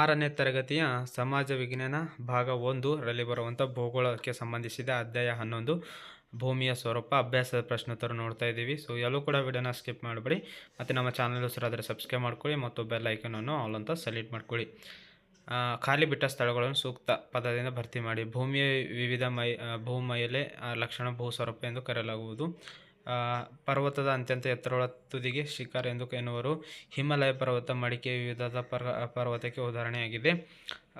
ಆರನೇ ತರಗತಿಯ ಸಮಾಜ ವಿಜ್ಞಾನ ಭಾಗ ಒಂದು ರಲ್ಲಿ ಬರುವಂಥ ಭೂಗೋಳಕ್ಕೆ ಸಂಬಂಧಿಸಿದ ಅಧ್ಯಾಯ ಹನ್ನೊಂದು. ಭೂಮಿಯ ಸ್ವರೂಪ, ಅಭ್ಯಾಸದ ಪ್ರಶ್ನೋತ್ತರ ನೋಡ್ತಾ ಇದ್ದೀವಿ. ಸೊ ಎಲ್ಲೂ ಕೂಡ ವಿಡಿಯೋನ ಸ್ಕಿಪ್ ಮಾಡಬೇಡಿ. ಮತ್ತು ನಮ್ಮ ಚಾನಲ್ ಹೆಸರಾದರೆ ಸಬ್ಸ್ಕ್ರೈಬ್ ಮಾಡ್ಕೊಳ್ಳಿ ಮತ್ತು ಬೆಲ್ ಐಕನನ್ನು ಆಲ್ ಅಂತ ಸೆಲೆಕ್ಟ್ ಮಾಡ್ಕೊಳ್ಳಿ. ಖಾಲಿ ಬಿಟ್ಟ ಸ್ಥಳಗಳನ್ನು ಸೂಕ್ತ ಪದದಿಂದ ಭರ್ತಿ ಮಾಡಿ. ಭೂಮಿಯ ವಿವಿಧ ಮೈ ಭೂಮೈಯಲ್ಲೇ ಲಕ್ಷಣ, ಭೂ ಸ್ವರೂಪ ಎಂದು ಕರೆಯಲಾಗುವುದು. ಪರ್ವತದ ಅತ್ಯಂತ ಎತ್ತರಗಳ ತುದಿಗೆ ಶಿಖರ್ ಎಂದು ಎನ್ನುವರು ಹಿಮಾಲಯ ಪರ್ವತ ಮಡಿಕೆ ವಿವಿಧದ ಪರ್ವ, ಪರ್ವತಕ್ಕೆ ಉದಾಹರಣೆಯಾಗಿದೆ.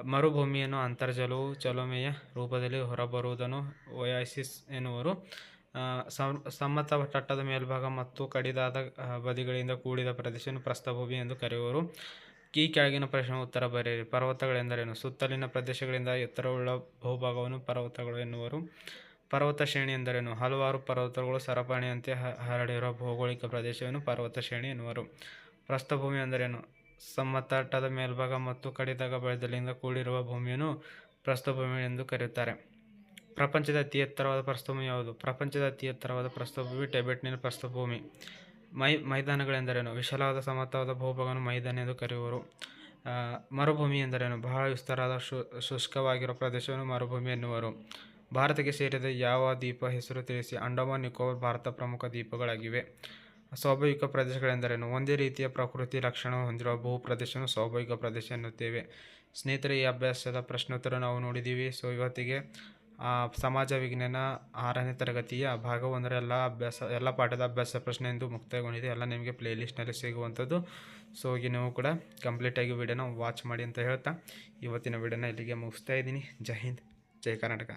ಮರುಭೂಮಿಯನ್ನು ಅಂತರ್ಜಲವು ಚಲೋಮೆಯ ರೂಪದಲ್ಲಿ ಹೊರಬರುವುದನ್ನು ಒಯಾಸಿಸ್ ಎನ್ನುವರು. ಸಮತ ತಟ್ಟದ ಮೇಲ್ಭಾಗ ಮತ್ತು ಕಡಿದಾದ ಬದಿಗಳಿಂದ ಕೂಡಿದ ಪ್ರದೇಶವನ್ನು ಪ್ರಸ್ಥಭೂಮಿ ಎಂದು ಕರೆಯುವರು. ಈ ಕೆಳಗಿನ ಪ್ರಶ್ನೆ ಉತ್ತರ ಬರೆಯಿರಿ. ಪರ್ವತಗಳೆಂದರೇನು? ಸುತ್ತಲಿನ ಪ್ರದೇಶಗಳಿಂದ ಎತ್ತರವುಳ್ಳ ಭೂಭಾಗವನ್ನು ಪರ್ವತಗಳು ಎನ್ನುವರು. ಪರ್ವತ ಶ್ರೇಣಿ ಎಂದರೇನು? ಹಲವಾರು ಪರ್ವತಗಳು ಸರಪಣಿಯಂತೆ ಹರಡಿರುವ ಭೌಗೋಳಿಕ ಪ್ರದೇಶವನ್ನು ಪರ್ವತ ಶ್ರೇಣಿ ಎನ್ನುವರು. ಪ್ರಸ್ಥಭೂಮಿ ಎಂದರೇನು? ಸಮತಟ್ಟದ ಮೇಲ್ಭಾಗ ಮತ್ತು ಕಡಿದಾಗ ಬೆಳೆದಲಿಂದ ಕೂಡಿರುವ ಭೂಮಿಯನ್ನು ಪ್ರಸ್ಥಭೂಮಿ ಎಂದು ಕರೆಯುತ್ತಾರೆ. ಪ್ರಪಂಚದ ಅತಿ ಎತ್ತರವಾದ ಪ್ರಸ್ಥಭೂಮಿ ಯಾವುದು? ಪ್ರಪಂಚದ ಅತಿ ಎತ್ತರವಾದ ಪ್ರಸ್ಥಭೂಮಿ ಟೆಬೆಟ್ನಿನ ಪ್ರಸ್ಥಭೂಮಿ. ಮೈ ಮೈದಾನಗಳೆಂದರೇನು ವಿಶಾಲವಾದ ಸಮತವಾದ ಭೂಭಾಗವನ್ನು ಮೈದಾನ ಎಂದು ಕರೆಯುವರು. ಮರುಭೂಮಿ ಎಂದರೇನು? ಬಹಳ ವಿಸ್ತಾರವಾದ ಶು, ಶುಷ್ಕವಾಗಿರುವ ಪ್ರದೇಶವನ್ನು ಮರುಭೂಮಿ ಎನ್ನುವರು. ಭಾರತಕ್ಕೆ ಸೇರಿದ ಯಾವ ದ್ವೀಪ ಹೆಸರು ತಿಳಿಸಿ ಅಂಡಮಾನ್, ನಿಕೋಬಾರ್ ಭಾರತ ಪ್ರಮುಖ ದ್ವೀಪಗಳಾಗಿವೆ. ಸ್ವಾಭಾವಿಕ ಪ್ರದೇಶಗಳೆಂದರೇನು? ಒಂದೇ ರೀತಿಯ ಪ್ರಕೃತಿ ಲಕ್ಷಣ ಹೊಂದಿರುವ ಭೂ ಪ್ರದೇಶವನ್ನು ಸ್ವಾಭಾವಿಕ ಪ್ರದೇಶ ಎನ್ನುತ್ತೇವೆ. ಸ್ನೇಹಿತರೆ, ಈ ಅಭ್ಯಾಸದ ಪ್ರಶ್ನೋತ್ತರ ನಾವು ನೋಡಿದ್ದೀವಿ. ಸೊ ಇವತ್ತಿಗೆ ಸಮಾಜ ವಿಜ್ಞಾನ ಆರನೇ ತರಗತಿಯ ಭಾಗ ಒಂದರ ಎಲ್ಲ ಅಭ್ಯಾಸ, ಎಲ್ಲ ಪಾಠದ ಅಭ್ಯಾಸ ಪ್ರಶ್ನೆ ಎಂದು ಮುಕ್ತಾಯಗೊಂಡಿದೆ. ಎಲ್ಲ ನಿಮಗೆ ಪ್ಲೇಲಿಸ್ಟ್ನಲ್ಲಿ ಸಿಗುವಂಥದ್ದು. ಸೊ ಈಗ ನೀವು ಕೂಡ ಕಂಪ್ಲೀಟಾಗಿ ವಿಡಿಯೋನ ವಾಚ್ ಮಾಡಿ ಅಂತ ಹೇಳ್ತಾ ಇವತ್ತಿನ ವಿಡಿಯೋನ ಇಲ್ಲಿಗೆ ಮುಗಿಸ್ತಾ ಇದ್ದೀನಿ. ಜೈ ಹಿಂದ್, ಜೈ ಕರ್ನಾಟಕ.